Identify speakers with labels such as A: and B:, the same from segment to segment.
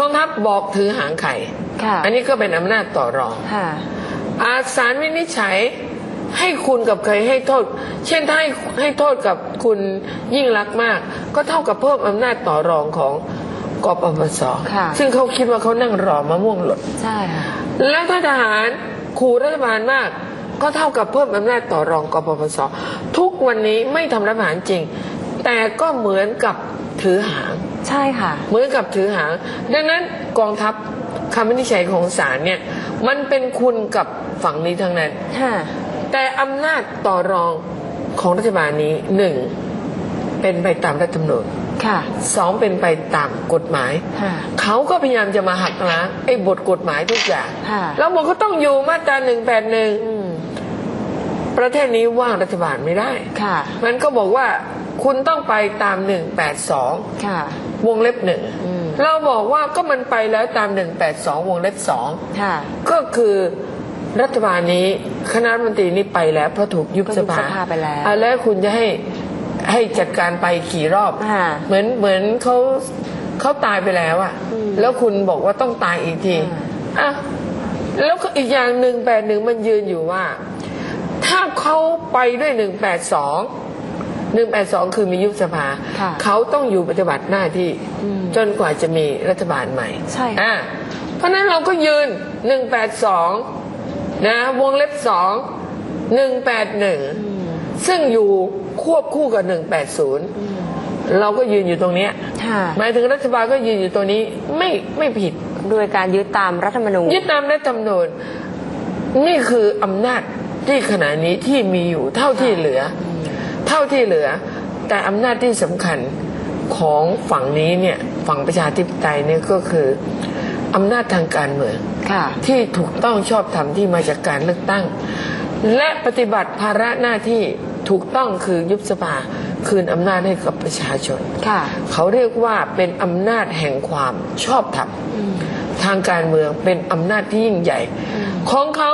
A: กองทัพบอกถือหางไข่
B: ค่ะ
A: อันนี้ก็เป็นอำนาจต่อรอง
B: ค่ะ
A: อาสารวินิจฉัยให้คุณกับใครให้โทษ เช่นถ้าให้ให้โทษกับคุณยิ่งรักษณ์มาก ก็เท่ากับเพิ่มอำนาจต่อรองของกปปส
B: ค่ะ
A: ซึ่งเขาคิดว่าเขานั่งรอมะม่วงหล่น
B: ใช่ค่ะ
A: แล้วถ้าทหารขู่รัฐบาลมาก ก็เท่ากับเพิ่มอำนาจต่อรองกปปสทุกวันนี้ไม่ทำรัฐประหารจริง แต่ก็เหมือนกับถือหาง
B: ใช่ค่ะ
A: เหมือนกับถือหางดังนั้นกองทัพคำวินิจฉัยของศาลเนี่ยมันเป็นคุณกับฝั่งนี้ทั้งนั้น
B: ค่ะ
A: แต่อำนาจต่อรองของรัฐบาลนี้หนึ่งเป็นไปตามรัฐธรรมนูญ
B: ค่ะ
A: สองเป็นไปตามกฎหมาย
B: ค่ะ
A: เขาก็พยายามจะมาหักล้างไอ้บทกฎหมายทุกอย่าง
B: ค่ะ
A: แล้วบอกเขาต้องอยู่มาตราหนึ่งแปดหนึ่ง
B: อืม
A: ประเทศนี้ว่างรัฐบาลไม่ได้
B: ค่ะ
A: มันก็บอกว่า คุณต้องไปตามหนึ่งแปดสอง
B: ค่ะ
A: วงเล็บหนึ่ง
B: อืม
A: เราบอกว่าก็มันไปแล้วตามหนึ่งแปดสองวงเล็บสอง
B: ค่ะ
A: ก็คือรัฐบาลนี้คณะรัฐมนตรีนี้ไปแล้วเพราะถูกยุบ
B: ก็
A: ส
B: ยุบ
A: ภา
B: สภาไปแล้ว
A: อะแล้วคุณจะให้ให้จัดการไปกี่รอบ
B: ค่ะ
A: เหมือนเหมือนเขาเขาตายไปแล้วอะ
B: อืม
A: แล้วคุณบอกว่าต้องตายอีกที
B: อ่า
A: อะแล้วก็อีกอย่างหนึ่งแปดหนึ่งมันยืนอยู่ว่า ถ้าเขาไปด้วยหนึ่งแปดสอง หนึ่งแปดสองคือมียุบสภา
B: ค่ะ
A: เขาต้องอยู่ปฏิบัติหน้าที่
B: อืม
A: จนกว่าจะมีรัฐบาลใหม่
B: ใช่ค่ะ
A: อะเพราะฉะนั้นเราก็ยืนหนึ่งแปดสองนะวงเล็บสองหนึ่งแปดหนึ่ง
B: อืม
A: ซึ่งอยู่ควบคู่กับหนึ่งแปดศูนย์
B: อืม
A: เราก็ยืนอยู่ตรงเนี้ย
B: ค่ะ
A: หมายถึงรัฐบาลก็ยืนอยู่ตรงนี้ไม่ไม่ผิด
B: โดยการยึดตามรัฐธรรมนูญ
A: ยึดตามรัฐธรรมนูญนี่คืออำนาจที่ขณะนี้ที่มีอยู่เท่าที่เหลือ เท่าที่เหลือ แต่อำนาจที่สำคัญของฝั่งนี้เนี่ยฝั่งประชาธิปไตยเนี่ยก็คืออำนาจทางการเมือง
B: ค่ะ
A: ที่ถูกต้องชอบธรรมที่มาจากการเลือกตั้ง และปฏิบัติภาระหน้าที่ถูกต้องคือยุบสภาคืนอำนาจให้กับประชาชน
B: ค่ะ
A: เขาเรียกว่าเป็นอำนาจแห่งความชอบธรรมทางการเมืองเป็นอำนาจที่ยิ่งใหญ่ ของเขา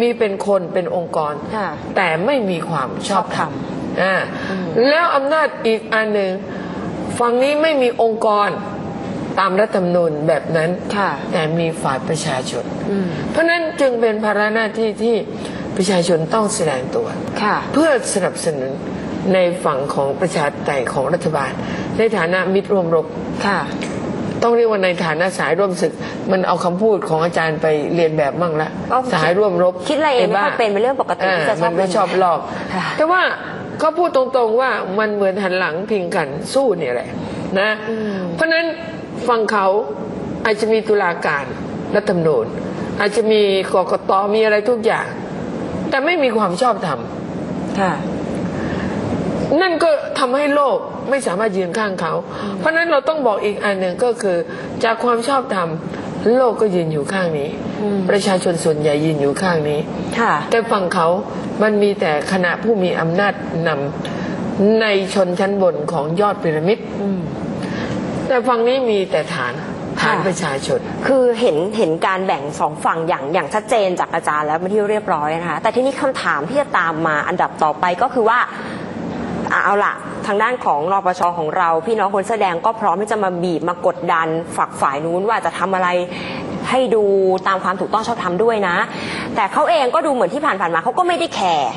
A: มีเป็นคนเป็นองค์กร
B: ค่ะ
A: แต่ไม่มีความชอบธรรม อ่า
B: อืม
A: แล้วอำนาจอีกอันหนึ่งฝั่งนี้ไม่มีองค์กรตามรัฐธรรมนูญแบบนั้น
B: ค่ะ
A: แต่มีฝ่ายประชาชน
B: อืม
A: เพราะฉะนั้นจึงเป็นภาระหน้าที่ที่ประชาชนต้องแสดงตัว
B: ค่ะ
A: เพื่อสนับสนุนในฝั่งของประชาธิปไตยของรัฐบาล ในฐานะมิตรร่วมรบ
B: ค่ะ
A: ต้องเรียกว่าในฐานะสายร่วมศึก มันเอาคำพูดของอาจารย์ไปเรียนแบบมั่งละ
B: เอา
A: สายร่วมรบ
B: คิดอะไรเอง
A: บ้า
B: ไม่ค่อยเป็นเป็นเรื่องปกติที่จะชอบ
A: มันไม่ชอบลอก
B: ค่ะ
A: แต่ว่า เขาพูดตรงๆว่ามันเหมือนหันหลังพิงกันสู้เนี่ยแหละนะ
B: อืม
A: เพราะฉะนั้นฝั่งเขาอาจจะมีตุลาการรัฐธรรมนูญอาจจะมีกกตมีอะไรทุกอย่าง แต่ไม่มีความชอบธรรม
B: ค่ะ
A: นั่นก็ทำให้โลกไม่สามารถยืนข้างเขา เพราะฉะนั้นเราต้องบอกอีกอันหนึ่งก็คือ จากความชอบธรรมโลกก็ยืนอยู่ข้างนี้
B: อืม
A: ประชาชนส่วนใหญ่ยืนอยู่ข้างนี้
B: ค่ะ
A: แต่ฝั่งเขา มันมีแต่คณะผู้มีอำนาจนำในชนชั้นบนของยอดพีระมิด
B: อืม
A: แต่ฝั่งนี้มีแต่ฐานฐาน
B: ค่ะ
A: ประชาชน
B: คือเห็นเห็นการแบ่งสองฝั่งอย่างอย่างชัดเจนจากอาจารย์แล้วเป็นที่เรียบร้อยนะคะ แต่ที่นี้คำถามที่จะตามมาอันดับต่อไปก็คือว่าอะเอาล่ะทางด้านของรปชของเรา พี่น้องคนแสอแดงก็พร้อมที่จะมาบีบมากดดันฝักฝ่ายนู้นว่าจะทำอะไร ให้ดูตามความถูกต้องชอบธรรมด้วยนะ แต่เขาเองก็ดูเหมือนที่ผ่านๆมาเขาก็ไม่ได้แคร์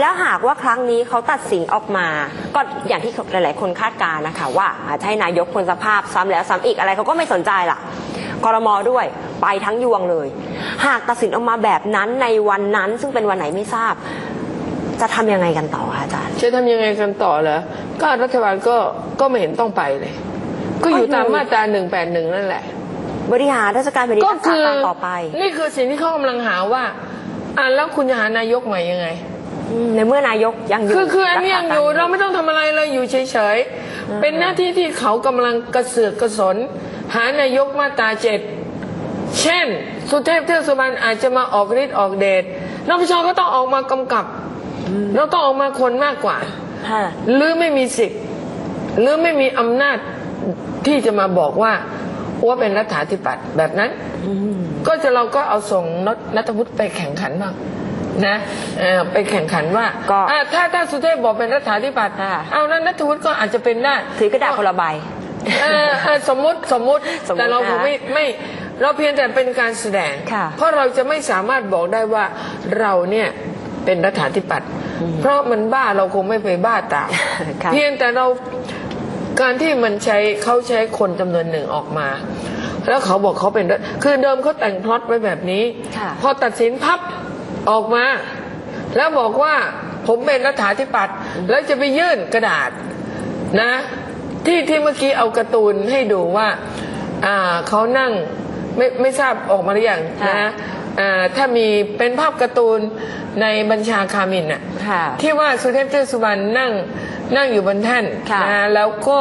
B: แล้วหากว่าครั้งนี้เขาตัดสินออกมา ก็อย่างที่หลาย ๆ คนคาดการณ์นะคะ ว่าอาจจะให้นายกคนสภาพซ้ำแล้วซ้ำอีกอะไรเขาก็ไม่สนใจล่ะกรมอด้วยไปทั้งยวงเลย หากตัดสินออกมาแบบนั้นในวันนั้น ซึ่งเป็นวันไหนไม่ทราบ จะทำยังไงกันต่อคะอาจารย์
A: จะทำยังไงกันต่อเหรอก็รัฐบาลก็ก็ไม่เห็นต้องไปเลย ก็อยู่ตามมาตราหนึ่งแปดหนึ่งนั่นแหละ
B: บริหารราชการแผ่นดิน
A: ก็
B: รักษา
A: คือ
B: การต่อไป
A: นี่คือสิ่งที่เขากำลังหาว่าอะแล้วคุณจะหานายกใหม่ยังไง
B: มในเมื่อนายกยังอยู่
A: คือคืออันนี้ยังอยู่
B: กษ
A: เราไม่ต้องทำอะไรเลยอยู่เฉยๆ เป็นหน้าที่ที่เขากำลังกระเสือกกระสน หานายกมาตราเจ็ดเช่น สุเทพเทือกสุบรรณอาจจะมาออกฤทธิ์ออกเดชนปชก็ต้องออกมากำกับ เราต้องออกมาคนมากกว่า
B: ค่ะ
A: หรือไม่มีสิทธิ์หรือไม่มีอำนาจที่จะมาบอกว่า ว่าเป็นรัฐาธิปัตย์แบบนั้น
B: อืม
A: ก็จะเราก็เอาส่งนนัทวุฒิไปแข่งขันบ้างนะเออไปแข่งขันว่า
B: ก็
A: อะถ้าถ้าสุเทพบอกเป็นรัฐาธิปัตย์
B: ค่ะ
A: เอานั้นนัทวุฒิก็อาจจะเป็นได้
B: ถือกระดาษคนละใบ
A: เออเออสมมติสมมติ
B: สมมุติ
A: แต่เรา
B: นะ
A: ไม่ไม่เราเพียงแต่เป็นการแสดง
B: ค่ะ
A: เพราะเราจะไม่สามารถบอกได้ว่าเราเนี่ยเป็นรัฐาธิปัตย์เพราะมันบ้าเราคงไม่ไปบ้าตาม
B: ค่ะ
A: เพียงแต่เรา การที่มันใช้เขาใช้คนจำนวนหนึ่งออกมา แล้วเขาบอกเขาเป็นรัฐคือเดิมเขาแต่งพล็อตไว้แบบนี้
B: ค่ะ
A: พอตัดสินพับออกมา แล้วบอกว่าผมเป็นรัฐาธิปัตย์แล้วจะไปยื่นกระดาษนะ ที่ที่เมื่อกี้เอาการ์ตูนให้ดูว่าอ่าเขานั่งไม่ไม่ทราบออกมาหรือยัง
B: ค่ะ
A: นะอ่าถ้ามีเป็นภาพการ์ตูนในบัญชาคามินน่ะ
B: ค่ะ
A: ที่ว่าสุเทพเทือกสุบรรณนั่ง นั่งอยู่บนแท่น
B: ค่ะ
A: นะแล้วก็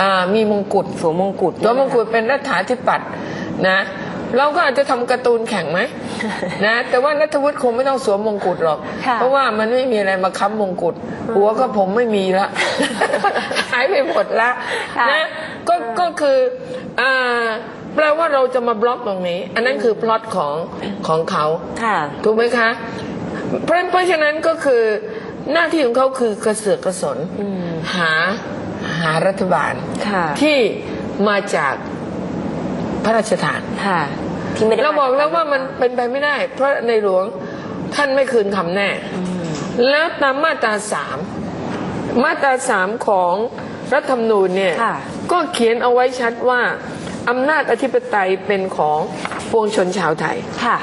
A: อ่ามีมงกุฎ
B: สวมมงกุฎ
A: ตัวมงกุฎเป็นรัฐาธิปัตย์นะ เราก็อาจจะทำการ์ตูนแข่งไหม นะ แต่ว่านัทวุฒิคงไม่ต้องสวมมงกุฎหรอก
B: ค่ะ
A: เพราะว่ามันไม่มีอะไรมาค้ำมงกุฎหัวก็ผมไม่มีละ หายไปหมดละ
B: ค่ะ
A: นะก็ก็คืออ่าแปลว่าเราจะมาบล็อกตรงนี้ อันนั้นคือพล็อตของของเขา
B: ค่ะ
A: ถูกไหมคะ เพราะเพราะฉะนั้นก็คือ หน้าที่ของเขาคือกระเสือกกระสน
B: อืม
A: หาหารัฐบาล
B: ค่ะ
A: ที่มาจากพระราชทาน
B: ค่ะที่ไม่ได้
A: เราบอกแล้วว่ามันเป็นไปไม่ได้ เพราะในหลวงท่านไม่คืนคำแน่ แล้วตามมาตราสามมาตราสามของรัฐธรรมนูญเนี่ย
B: ค่ะ
A: ก็เขียนเอาไว้ชัดว่าอำนาจอธิปไตยเป็นของปวงชนชาวไทย
B: ค่ะ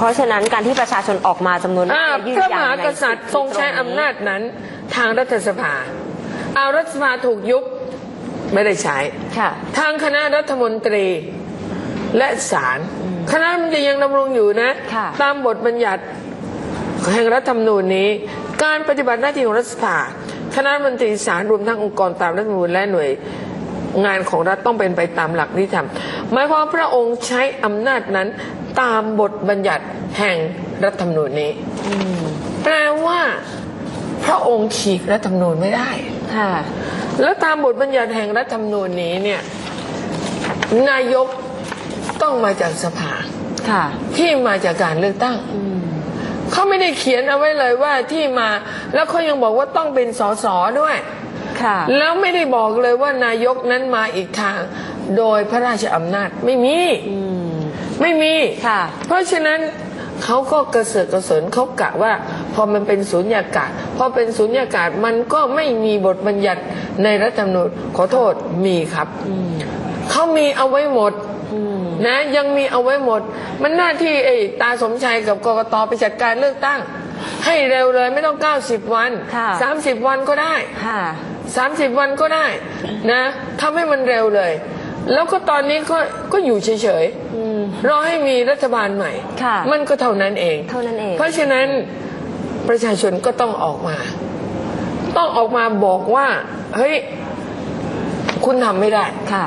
B: เพราะฉะนั้นการที่ประชาชนออกมาจำนวนมา
A: อ่าก
B: ยืน
A: พระ
B: ยั
A: ม
B: น
A: หา
B: ใน
A: กษัตริย์ทรงใช้อำนาจนั้นทางรัฐสภาเอารัฐสภาถูกยุบไม่ได้ใช้
B: ค่ะ
A: ทางคณะรัฐมนตรีและศาลคณะรัฐมนตรียังดำรงอยู่นะ
B: ค่ะ
A: ตามบทบัญญัติแห่งรัฐธรรมนูญนี้ การปฏิบัติหน้าที่ของรัฐสภาคณะรัฐมนตรีศาลรวมทั้งองค์กรตามรัฐธรรมนูญและหน่วยงานของรัฐต้องเป็นไปตามหลักนิติธรรมหมายความว่าพระองค์ใช้อำนาจนั้น ตามบทบัญญัติแห่งรัฐธรรมนูญนี้แปลว่า พระองค์ฉีกรัฐธรรมนูญไม่ได้
B: ค่ะ
A: แล้วตามบทบัญญัติแห่งรัฐธรรมนูญนี้เนี่ยนายกต้องมาจากสภา
B: ค่ะ
A: ที่มาจากการเลือกตั้งเขาไม่ได้เขียนเอาไว้เลยว่าที่มา แล้วเขายังบอกว่าต้องเป็นสสด้วย
B: ค่ะ
A: แล้วไม่ได้บอกเลยว่านายกนั้นมาอีกทาง โดยพระราชอำนาจไม่มี
B: อืม
A: ไม่มี
B: ค่ะ
A: เพราะฉะนั้นเขาก็กระเสือกกระสนเขากะว่า พอมันเป็นศูนยากาศ พอเป็นศูนยากาศมันก็ไม่มีบทบัญญัติในรัฐธรรมนูญขอโทษมีครับเขามีเอาไว้หมด
B: อืม
A: นะยังมีเอาไว้หมด มันหน้าที่ไอ้ตาสมชัยกับกกตไปจัดการเลือกตั้ง ให้เร็วเลยไม่ต้อง 90 วัน
B: ค่ะ
A: 30 วันก็ได้
B: ค่ะ
A: 30 วันก็ได้นะทำให้มันเร็วเลย แล้วก็ตอนนี้ก็ก็อยู่เฉย
B: อืม
A: ๆ รอให้มีรัฐบาลใหม่
B: ค่ะ
A: มันก็เท่านั้นเอง
B: เท่านั้นเอง
A: เพราะฉะนั้นประชาชนก็ต้องออกมา ต้องออกมาบอกว่า เฮ้ย คุณทำไม่ได้
B: ค่ะ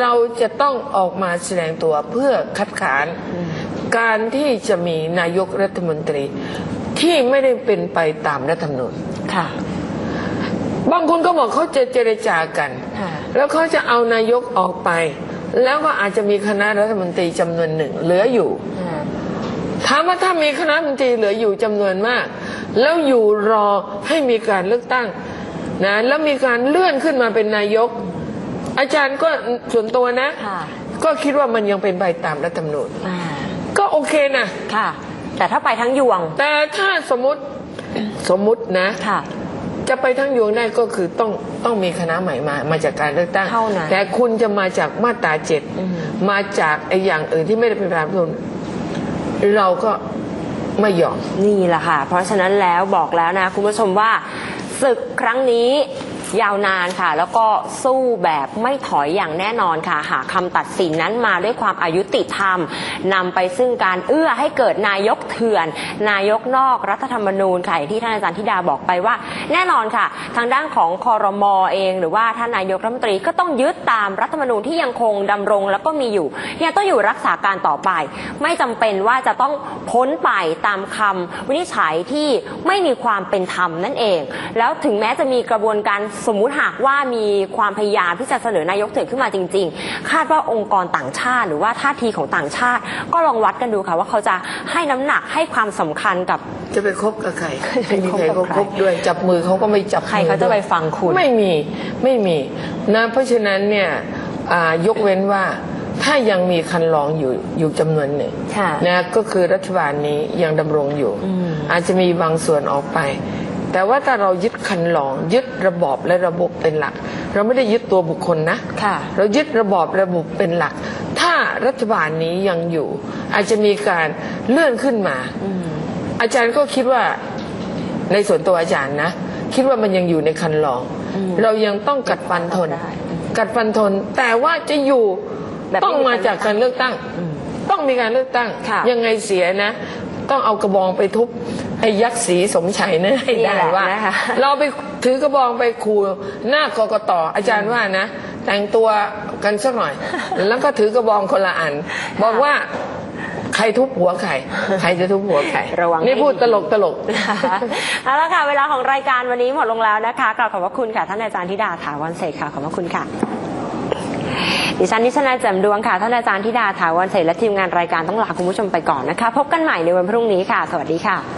A: เราจะต้องออกมาแสดงตัวเพื่อคัดค้านการที่จะมีนายกรัฐมนตรี ที่ไม่ได้เป็นไปตามรัฐธรรมนูญ
B: ค่ะ
A: บางคนก็บอกเขาจะเจรจากัน
B: ค่ะ
A: แล้วเขาจะเอานายกออกไป แล้วก็อาจจะมีคณะรัฐมนตรีจำนวนหนึ่งเหลืออยู่
B: อ่า
A: ถามว่าถ้ามีคณะรัฐมนตรีเหลืออยู่จำนวนมาก แล้วอยู่รอให้มีการเลือกตั้งนะแล้วมีการเลื่อนขึ้นมาเป็นนายก อาจารย์ก็ส่วนตัวนะ
B: ค่ะ
A: ก็คิดว่ามันยังเป็นไปตามรัฐธรรมนูญ
B: อ่า
A: ก็โอเคนะ
B: ค่ะ แต่ถ้าไปทั้งยวง
A: แต่ถ้าสมมติสมมตินะ
B: ค่ะ
A: จะไปทั้งยวงได้ก็คือต้องต้องมีคณะใหม่มามาจากการเลือกตั้ง
B: เท่านั้น
A: แต่คุณจะมาจากมาตราเจ็ด
B: อืม
A: มาจากไอ้อย่างอื่นที่ไม่ได้เป็นตามรัฐธรรมนูญเราก็ไม่ยอม
B: นี่แหละค่ะ เพราะฉะนั้นแล้วบอกแล้วนะ คุณผู้ชมว่าศึกครั้งนี้ ยาวนานค่ะ แล้วก็สู้แบบไม่ถอยอย่างแน่นอนค่ะ หากคำตัดสินนั้นมาด้วยความอายุติธรรมนำไปซึ่งการเอื้อให้เกิดนายกเถื่อน นายกนอกรัฐธรรมนูญค่ะอย่างที่ท่านอาจารย์ธิดาบอกไปว่า แน่นอนค่ะ ทางด้านของคอรมอเอง หรือว่าท่านนายกรัฐมนตรีก็ต้องยึดตามรัฐธรรมนูญที่ยังคงดำรง แล้วก็มีอยู่ยังต้องอยู่รักษาการต่อไป ไม่จำเป็นว่าจะต้องพ้นไปตามคำวินิจฉัยที่ไม่มีความเป็นธรรมนั่นเอง แล้วถึงแม้จะมีกระบวนการสมมุติหากว่ามีความพยายามที่จะเสนอนายกเถื่อนขึ้นมาจริง ๆ คาดว่าองค์กรต่างชาติ หรือว่าท่าทีของต่างชาติ ก็ลองวัดกันดูค่ะ ว่าเขาจะให้น้ำหนักให้ความสำคัญกับ
A: จะไปคบกับใคร
B: จะไป
A: ไม่มี
B: คบ
A: ใคร
B: กับ
A: เขา
B: ใคร
A: คบด้วย จับมือเขาก็ไม่จับ
B: ใคร
A: มือ
B: เขาจะ
A: ด้วย
B: ไปฟังคุณ
A: ไม่มีไม่มีนะเพราะฉะนั้นเนี่ยอ่ายกเว้นว่าถ้ายังมีคันลองอยู่อยู่จำนวนหนึ่ง
B: ค่ะ
A: นะก็คือรัฐบาลนี้ยังดำรงอยู่
B: อืม
A: อาจจะมีบางส่วนออกไป แต่ว่าถ้าเรายึดคันลอง ยึดระบอบและระบบเป็นหลัก เราไม่ได้ยึดตัวบุคคลนะ
B: ค่ะ
A: เรายึดระบอบระบบเป็นหลัก ถ้ารัฐบาลนี้ยังอยู่ อาจจะมีการเลื่อนขึ้นมา
B: อืม
A: อาจารย์ก็คิดว่าในส่วนตัวอาจารย์นะคิดว่ามันยังอยู่ในคันลอง
B: อืม
A: เรายังต้องกัดฟันทน
B: ได้
A: กัดฟันทน แต่ว่าจะอยู่
B: แบบไม่มี
A: ต้องมาจากการเลือกตั้ง
B: อืม
A: ต้องมีการเลือกตั้ง
B: ค่ะ
A: ยังไงเสียนะ ต้องเอากระบองไปทุบไอ้ยักษ์สีสมชัยนะให้
B: นี่
A: ได้
B: แหละ
A: ว่า
B: นะคะ
A: เราไปถือกระบองไปขู่หน้ากกตอาจารย์ว่านะ แต่งตัวกันสักหน่อย แล้วก็ถือกระบองคนละอัน บอกว่าใครทุบหัวใคร ใครจะทุบหัวใคร
B: ระวัง
A: นี่
B: ให้
A: พูด
B: ดี
A: ตลกตลก
B: นะคะเอาละค่ะ เวลาของรายการวันนี้หมดลงแล้วนะคะกล่าวขอบพระคุณค่ะ ท่านอาจารย์ธิดาถาวรเศรษฐ์ค่ะ ขอบพระคุณค่ะ ดิฉันนิชนาแจ่มดวงค่ะ ท่านอาจารย์ธิดาถาวรเสรและทีมงานรายการต้องลาคุณผู้ชมไปก่อนนะคะ พบกันใหม่ในวันพรุ่งนี้ค่ะ สวัสดีค่ะ